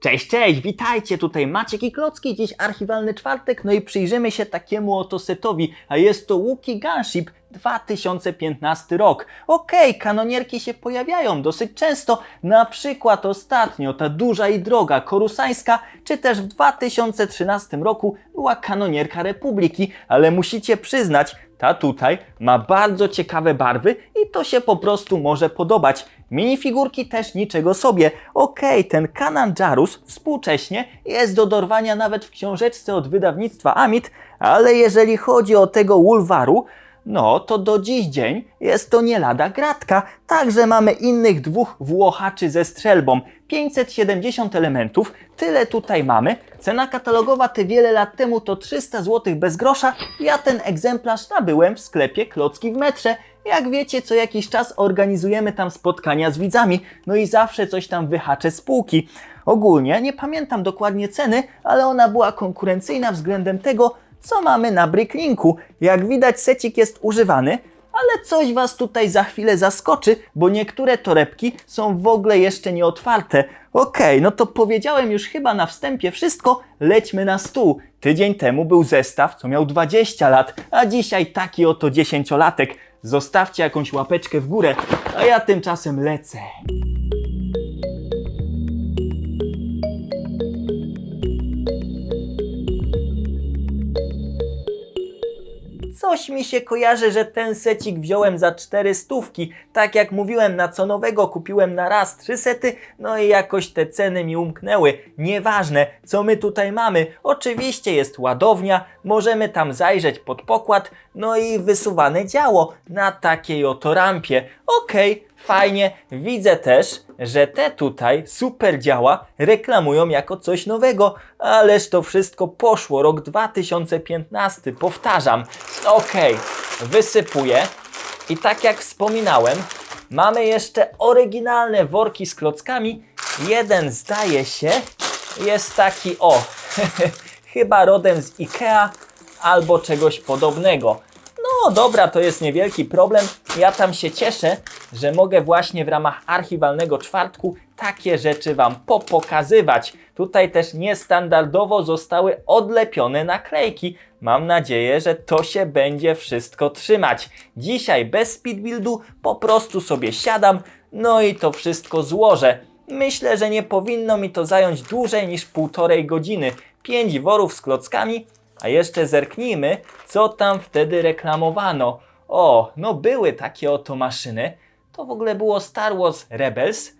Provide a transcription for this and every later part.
Cześć, cześć, witajcie, tutaj Maciek i Klocki, dziś archiwalny czwartek, no i przyjrzymy się takiemu oto setowi, a jest to Łuki Gunship 2015 rok. Okej, kanonierki się pojawiają dosyć często, na przykład ostatnio ta duża i droga korusańska, czy też w 2013 roku była kanonierka Republiki, ale musicie przyznać, ta tutaj ma bardzo ciekawe barwy i to się po prostu może podobać. Minifigurki też niczego sobie. Okej, ten Kanan Jarus współcześnie jest do dorwania nawet w książeczce od wydawnictwa Amit, ale jeżeli chodzi o tego Wolvaru, no to do dziś dzień jest to nie lada gratka. Także mamy innych dwóch Włochaczy ze strzelbą. 570 elementów, tyle tutaj mamy. Cena katalogowa te wiele lat temu to 300 zł bez grosza. Ja ten egzemplarz nabyłem w sklepie Klocki w metrze. Jak wiecie, co jakiś czas organizujemy tam spotkania z widzami, no i zawsze coś tam wyhaczę z półki. Ogólnie nie pamiętam dokładnie ceny, ale ona była konkurencyjna względem tego, co mamy na Bricklinku. Jak widać, secik jest używany, ale coś Was tutaj za chwilę zaskoczy, bo niektóre torebki są w ogóle jeszcze nieotwarte. Okej, no to powiedziałem już chyba na wstępie wszystko, lećmy na stół. Tydzień temu był zestaw, co miał 20 lat, a dzisiaj taki oto 10-latek. Zostawcie jakąś łapeczkę w górę, a ja tymczasem lecę. Coś mi się kojarzy, że ten secik wziąłem za cztery stówki. Tak jak mówiłem, na co nowego kupiłem na raz trzy sety, no i jakoś te ceny mi umknęły. Nieważne, co my tutaj mamy. Oczywiście jest ładownia, możemy tam zajrzeć pod pokład, no i wysuwane działo na takiej oto rampie. Okej, fajnie. Widzę też, że te tutaj super działa reklamują jako coś nowego, ależ to wszystko poszło. Rok 2015, powtarzam. Okej, wysypuję. I tak jak wspominałem, mamy jeszcze oryginalne worki z klockami. Jeden zdaje się jest taki o, chyba rodem z Ikea albo czegoś podobnego. No dobra, to jest niewielki problem. Ja tam się cieszę, że mogę właśnie w ramach archiwalnego czwartku takie rzeczy Wam popokazywać. Tutaj też niestandardowo zostały odlepione naklejki. Mam nadzieję, że to się będzie wszystko trzymać. Dzisiaj bez speedbuildu po prostu sobie siadam, no i to wszystko złożę. Myślę, że nie powinno mi to zająć dłużej niż półtorej godziny. Pięć worów z klockami, a jeszcze zerknijmy, co tam wtedy reklamowano. O, no były takie oto maszyny. To w ogóle było Star Wars Rebels.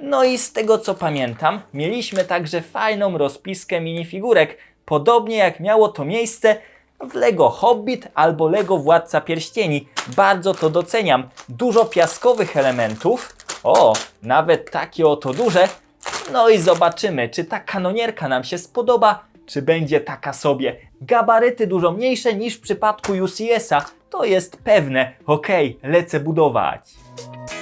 No i z tego co pamiętam, mieliśmy także fajną rozpiskę minifigurek, podobnie jak miało to miejsce w Lego Hobbit albo Lego Władca Pierścieni. Bardzo to doceniam. Dużo piaskowych elementów. O, nawet takie oto duże. No i zobaczymy, czy ta kanonierka nam się spodoba, czy będzie taka sobie. Gabaryty dużo mniejsze niż w przypadku UCS-a, to jest pewne. Okej, lecę budować. you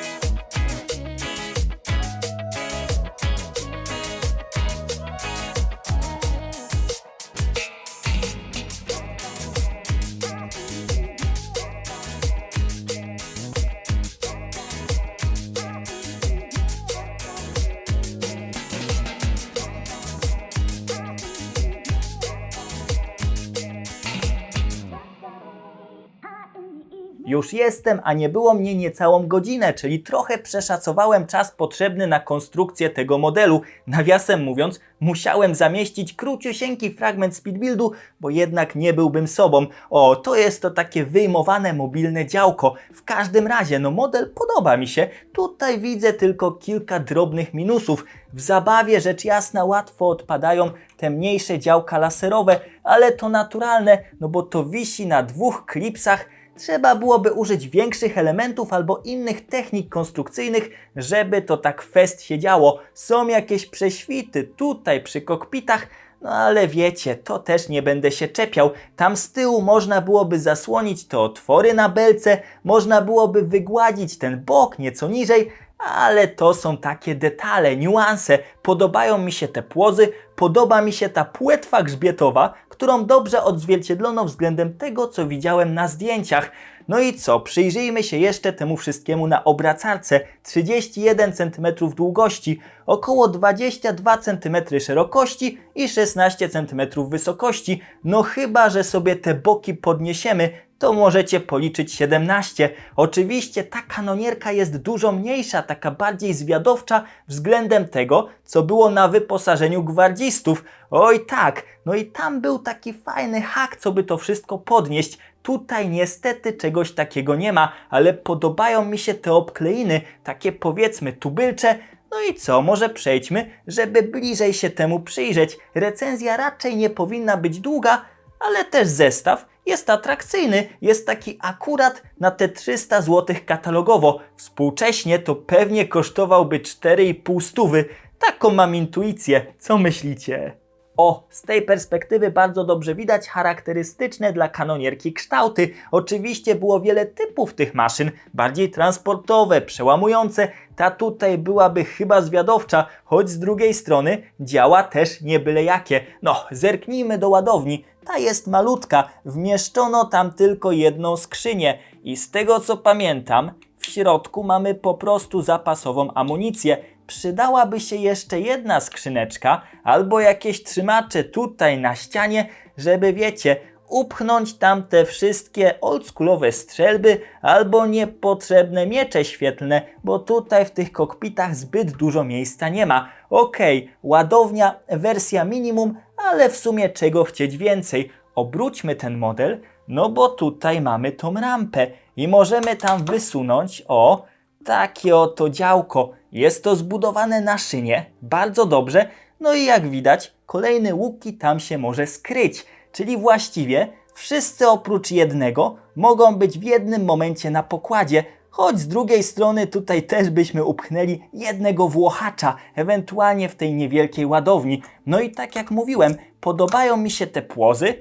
Już jestem, a nie było mnie niecałą godzinę, czyli trochę przeszacowałem czas potrzebny na konstrukcję tego modelu. Nawiasem mówiąc, musiałem zamieścić króciusieńki fragment speedbuildu, bo jednak nie byłbym sobą. O, to jest to takie wyjmowane mobilne działko. W każdym razie, no model podoba mi się. Tutaj widzę tylko kilka drobnych minusów. W zabawie rzecz jasna łatwo odpadają te mniejsze działka laserowe, ale to naturalne, no bo to wisi na dwóch klipsach, Trzeba byłoby użyć większych elementów albo innych technik konstrukcyjnych, żeby to tak fest się działo. Są jakieś prześwity tutaj przy kokpitach, no ale wiecie, to też nie będę się czepiał. Tam z tyłu można byłoby zasłonić te otwory na belce, można byłoby wygładzić ten bok nieco niżej, ale to są takie detale, niuanse. Podobają mi się te płozy, podoba mi się ta płetwa grzbietowa, którą dobrze odzwierciedlono względem tego, co widziałem na zdjęciach. No i co, przyjrzyjmy się jeszcze temu wszystkiemu na obracarce. 31 cm długości, około 22 cm szerokości i 16 cm wysokości. No chyba, że sobie te boki podniesiemy, to możecie policzyć 17. Oczywiście ta kanonierka jest dużo mniejsza, taka bardziej zwiadowcza względem tego, co było na wyposażeniu gwardzistów. Oj tak, no i tam był taki fajny hak, co by to wszystko podnieść. Tutaj niestety czegoś takiego nie ma, ale podobają mi się te obkleiny, takie powiedzmy tubylcze. No i co, może przejdźmy, żeby bliżej się temu przyjrzeć. Recenzja raczej nie powinna być długa, ale też zestaw jest atrakcyjny, jest taki akurat na te 300 zł katalogowo. Współcześnie to pewnie kosztowałby 4,5 stówy. Taką mam intuicję. Co myślicie? O, z tej perspektywy bardzo dobrze widać charakterystyczne dla kanonierki kształty. Oczywiście było wiele typów tych maszyn, bardziej transportowe, przełamujące. Ta tutaj byłaby chyba zwiadowcza, choć z drugiej strony działa też nie byle jakie. No, zerknijmy do ładowni. Ta jest malutka, wmieszczono tam tylko jedną skrzynię i z tego co pamiętam, w środku mamy po prostu zapasową amunicję. Przydałaby się jeszcze jedna skrzyneczka albo jakieś trzymacze tutaj na ścianie, żeby wiecie, upchnąć tam te wszystkie oldschoolowe strzelby albo niepotrzebne miecze świetlne, bo tutaj w tych kokpitach zbyt dużo miejsca nie ma. Okej, ładownia, wersja minimum, ale w sumie czego chcieć więcej. Obróćmy ten model, no bo tutaj mamy tą rampę i możemy tam wysunąć, o, takie oto działko. Jest to zbudowane na szynie, bardzo dobrze. No i jak widać, kolejny łuki tam się może skryć. Czyli właściwie wszyscy oprócz jednego mogą być w jednym momencie na pokładzie. Choć z drugiej strony tutaj też byśmy upchnęli jednego włochacza, ewentualnie w tej niewielkiej ładowni. No i tak jak mówiłem, podobają mi się te płozy,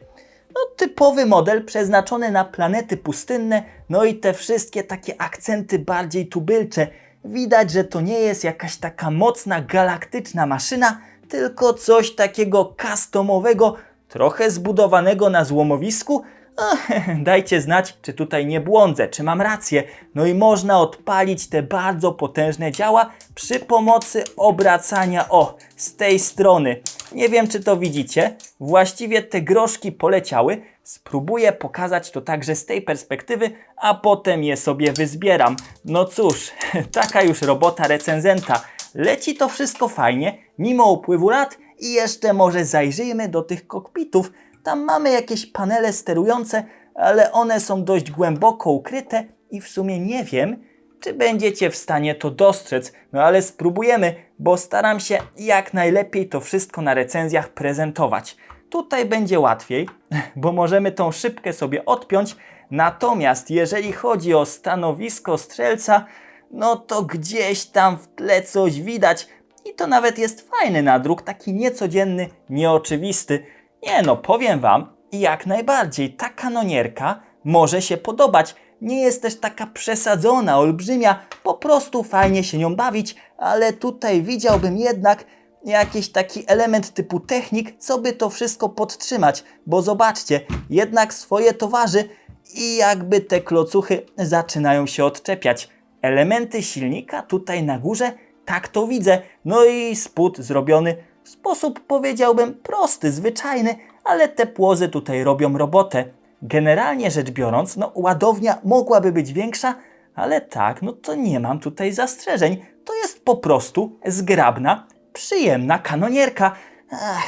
no, typowy model przeznaczony na planety pustynne, no i te wszystkie takie akcenty bardziej tubylcze. Widać, że to nie jest jakaś taka mocna, galaktyczna maszyna, tylko coś takiego customowego, trochę zbudowanego na złomowisku. Ach, dajcie znać, czy tutaj nie błądzę, czy mam rację. No i można odpalić te bardzo potężne działa przy pomocy obracania, o, z tej strony. Nie wiem, czy to widzicie. Właściwie te groszki poleciały. Spróbuję pokazać to także z tej perspektywy, a potem je sobie wyzbieram. No cóż, taka już robota recenzenta. Leci to wszystko fajnie, mimo upływu lat i jeszcze może zajrzyjmy do tych kokpitów. Tam mamy jakieś panele sterujące, ale one są dość głęboko ukryte i w sumie nie wiem, czy będziecie w stanie to dostrzec. No ale spróbujemy, bo staram się jak najlepiej to wszystko na recenzjach prezentować. Tutaj będzie łatwiej, bo możemy tą szybkę sobie odpiąć. Natomiast jeżeli chodzi o stanowisko strzelca, no to gdzieś tam w tle coś widać. I to nawet jest fajny nadruk, taki niecodzienny, nieoczywisty. Nie no, powiem Wam, jak najbardziej ta kanonierka może się podobać. Nie jest też taka przesadzona, olbrzymia, po prostu fajnie się nią bawić, ale tutaj widziałbym jednak jakiś taki element typu technik, co by to wszystko podtrzymać, bo zobaczcie, jednak swoje towarzy i jakby te klocuchy zaczynają się odczepiać. Elementy silnika tutaj na górze, tak to widzę, no i spód zrobiony w sposób powiedziałbym prosty, zwyczajny, ale te płozy tutaj robią robotę. Generalnie rzecz biorąc, no ładownia mogłaby być większa, ale tak, no to nie mam tutaj zastrzeżeń. To jest po prostu zgrabna, przyjemna kanonierka. Ach,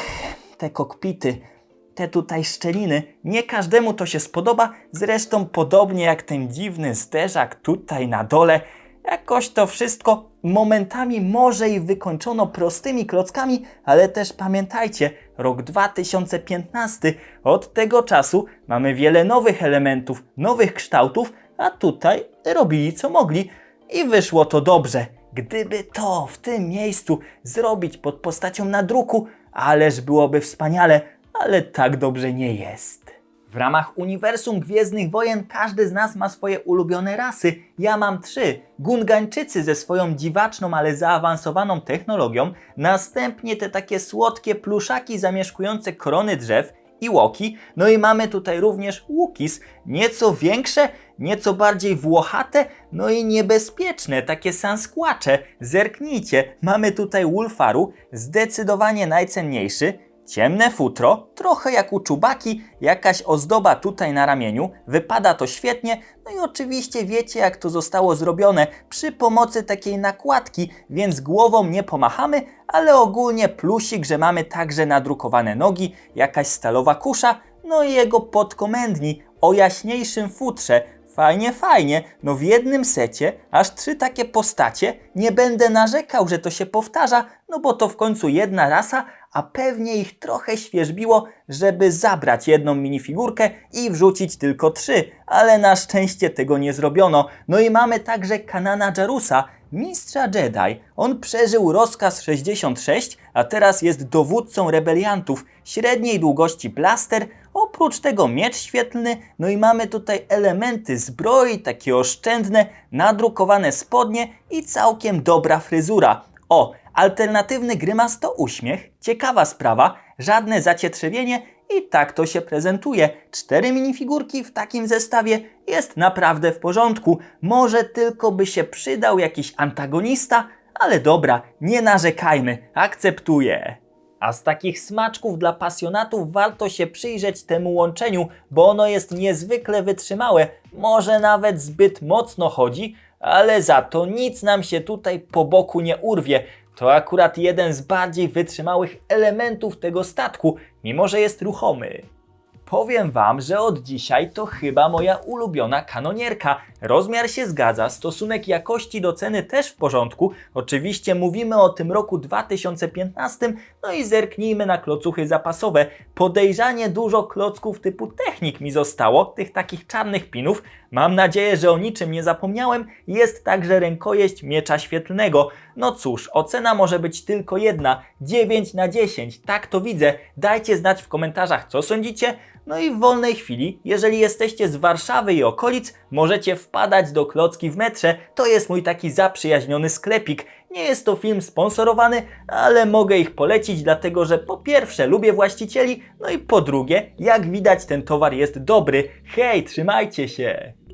te kokpity, te tutaj szczeliny, nie każdemu to się spodoba, zresztą podobnie jak ten dziwny zderzak tutaj na dole. Jakoś to wszystko momentami może i wykończono prostymi klockami, ale też pamiętajcie, rok 2015, od tego czasu mamy wiele nowych elementów, nowych kształtów, a tutaj robili co mogli i wyszło to dobrze. Gdyby to w tym miejscu zrobić pod postacią nadruku, ależ byłoby wspaniale, ale tak dobrze nie jest. W ramach uniwersum Gwiezdnych Wojen każdy z nas ma swoje ulubione rasy. Ja mam trzy. Gungańczycy ze swoją dziwaczną, ale zaawansowaną technologią. Następnie te takie słodkie pluszaki zamieszkujące korony drzew i łoki. No i mamy tutaj również łukis. Nieco większe, nieco bardziej włochate, no i niebezpieczne, takie sanskłacze. Zerknijcie, mamy tutaj Wulfaru, zdecydowanie najcenniejszy. Ciemne futro, trochę jak u czubaki, jakaś ozdoba tutaj na ramieniu, wypada to świetnie, no i oczywiście wiecie jak to zostało zrobione przy pomocy takiej nakładki, więc głową nie pomachamy, ale ogólnie plusik, że mamy także nadrukowane nogi, jakaś stalowa kusza, no i jego podkomendni o jaśniejszym futrze, Fajnie, fajnie. No w jednym secie aż trzy takie postacie. Nie będę narzekał, że to się powtarza, no bo to w końcu jedna rasa, a pewnie ich trochę świeżbiło, żeby zabrać jedną minifigurkę i wrzucić tylko trzy, ale na szczęście tego nie zrobiono. No i mamy także Kanana Jarusa, mistrza Jedi. On przeżył rozkaz 66, a teraz jest dowódcą rebeliantów. Średniej długości blaster, oprócz tego miecz świetlny, no i mamy tutaj elementy zbroi, takie oszczędne, nadrukowane spodnie i całkiem dobra fryzura. O, alternatywny grymas to uśmiech, ciekawa sprawa, żadne zacietrzewienie i tak to się prezentuje. Cztery minifigurki w takim zestawie jest naprawdę w porządku. Może tylko by się przydał jakiś antagonista, ale dobra, nie narzekajmy, akceptuję. A z takich smaczków dla pasjonatów warto się przyjrzeć temu łączeniu, bo ono jest niezwykle wytrzymałe, może nawet zbyt mocno chodzi, ale za to nic nam się tutaj po boku nie urwie. To akurat jeden z bardziej wytrzymałych elementów tego statku, mimo że jest ruchomy. Powiem Wam, że od dzisiaj to chyba moja ulubiona kanonierka. Rozmiar się zgadza, stosunek jakości do ceny też w porządku. Oczywiście mówimy o tym roku 2015, no i zerknijmy na klocuchy zapasowe. Podejrzanie dużo klocków typu technik mi zostało, tych takich czarnych pinów. Mam nadzieję, że o niczym nie zapomniałem. Jest także rękojeść miecza świetlnego. No cóż, ocena może być tylko jedna. 9 na 10, tak to widzę. Dajcie znać w komentarzach, co sądzicie. No i w wolnej chwili, jeżeli jesteście z Warszawy i okolic, możecie wpadać do Klocki w metrze. To jest mój taki zaprzyjaźniony sklepik. Nie jest to film sponsorowany, ale mogę ich polecić, dlatego że po pierwsze lubię właścicieli, no i po drugie, jak widać ten towar jest dobry. Hej, trzymajcie się!